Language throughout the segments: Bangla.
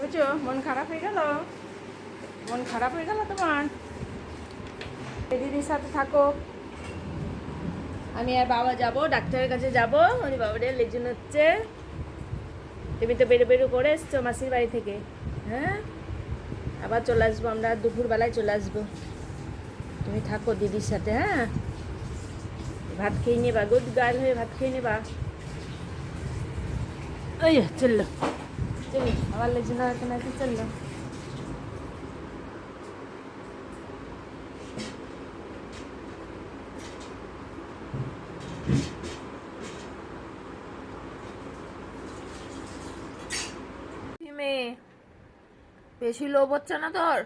বুঝছ? মন খারাপ হয়ে গেল? মন খারাপ হয়ে গেল তোমার? দিদির সাথে থাকো। আমি আর বাবা যাব, ডাক্তারের কাছে যাব। ওই বাবাদের লেজন হচ্ছে। তুমি তো বেরো বেরো করে এসছো মাসির বাড়ি থেকে। হ্যাঁ? আবার চলে আসব আমরা, দুপুরবেলায় চলে আসব। তুমি থাকো দিদির সাথে হ্যাঁ? ভাত খেয়ে নেবা, গুড গার্ল হয়ে ভাত খেয়ে নেবা। ওই চলল আবার আছে চলল বেশি লোভ হচ্ছে না তোর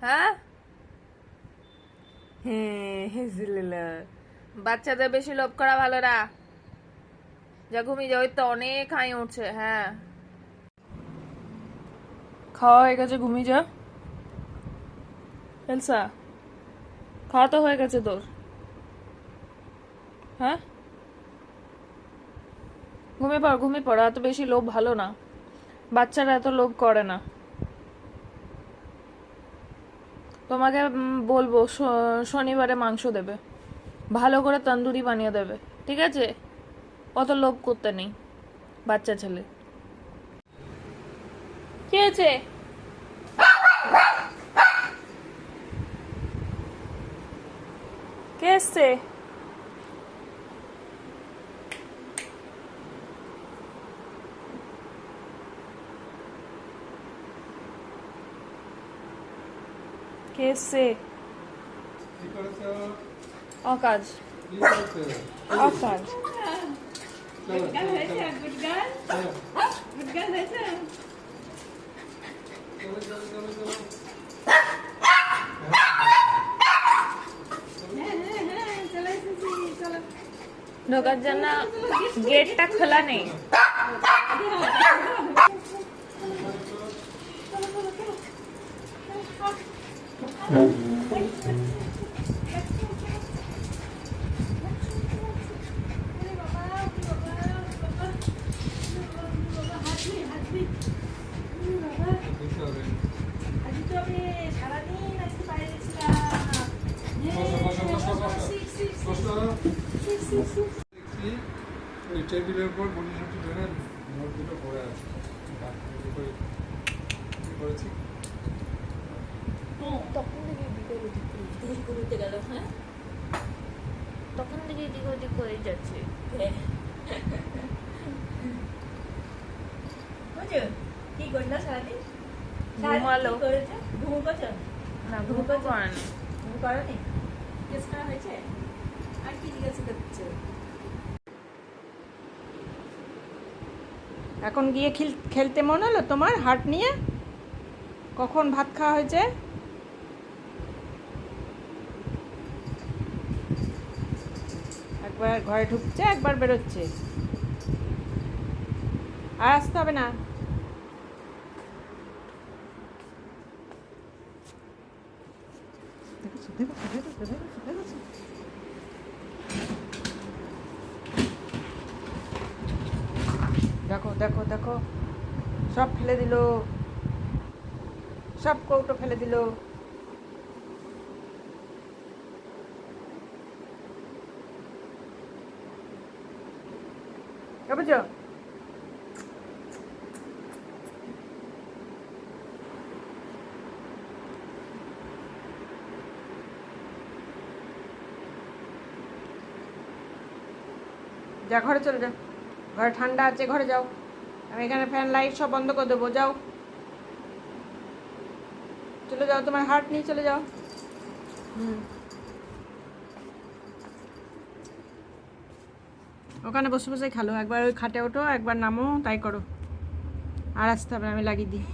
হ্যাঁ হ্যাঁ বাচ্চাদের বেশি লোভ করা ভালো না যা ঘুমিয়ে যা ওই তো অনেক হাই উঠছে হ্যাঁ। খাওয়া হয়ে গেছে, ঘুমিয়ে যা। এলসা, খাওয়া তো হয়ে গেছে তোর। হ্যাঁ? ঘুমিয়ে পড় ঘুমিয়ে পড় এত বেশি লোভ ভালো না। বাচ্চারা এত লোভ করে না। তোমাকে বলব শনিবারে মাংস দেবে। ভালো করে তন্দুরি বানিয়ে দেবে, ঠিক আছে? অত লোভ করতে নেই বাচ্চা ছেলে। কি হয়েছে? কে এসছে? কে এসছে? অকাজ। অকাজ। ঢোকার জন্য গেটটা খোলা নেই। দিতে হবে। বসো, বসো, বসো, বসো। বসো। দেখছি, ওই টেবিলের উপর মনীষাটি ধরে নোটগুলো পড়ে আছে। ডাক্তার করে কি করেছি? তখন থেকে এদিক ওদিক করে যাচ্ছে। কি করল সারাদিন? ঘুমালো কি করেছে? ঘুমো করছ? না ঘুমো করে না। ঘুম করনি? জিজ্ঞেস করা হয়েছে? আর কি জিজ্ঞেস করছ এখন গিয়ে খেলতে মন হলো তোমার হাট নিয়ে? কখন ভাত খাওয়া হয়েছে? একবার ঘরে ঢুকছে একবার বেরোচ্ছে। আর আসতে হবে না? দেখো দেখো দেখো। সব ফেলে দিল। সব কৌটো ফেলে দিল। বুঝছ যা, ঘরে চলে যাও ঘরে ঠান্ডা আছে, ঘরে যাও। আমি এখানে ফ্যান লাইট সব বন্ধ করে দেবো, যাও। চলে যাও, তোমার হার্ট নিয়ে চলে যাও। হুম। ওখানে বসে বসে খালো, একবার ওই খাটে ওঠো, একবার নামো, তাই করো। আর আসতে হবে আমি লাগিয়ে দিই।